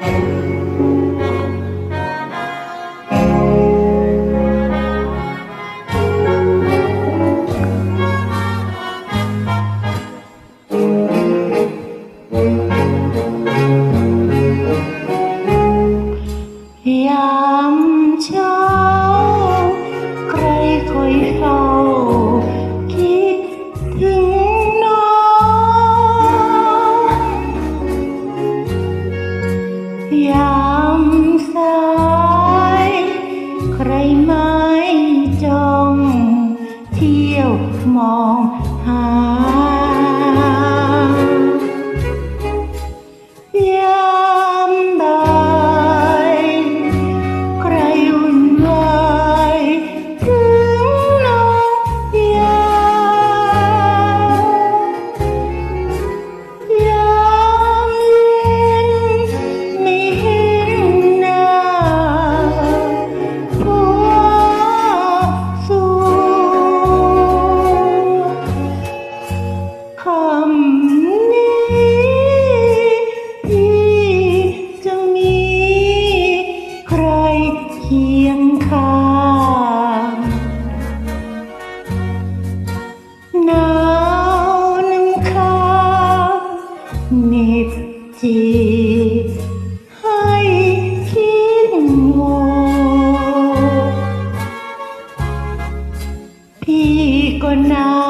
Música หา นิจจีให้คิดโวพี่ก็นา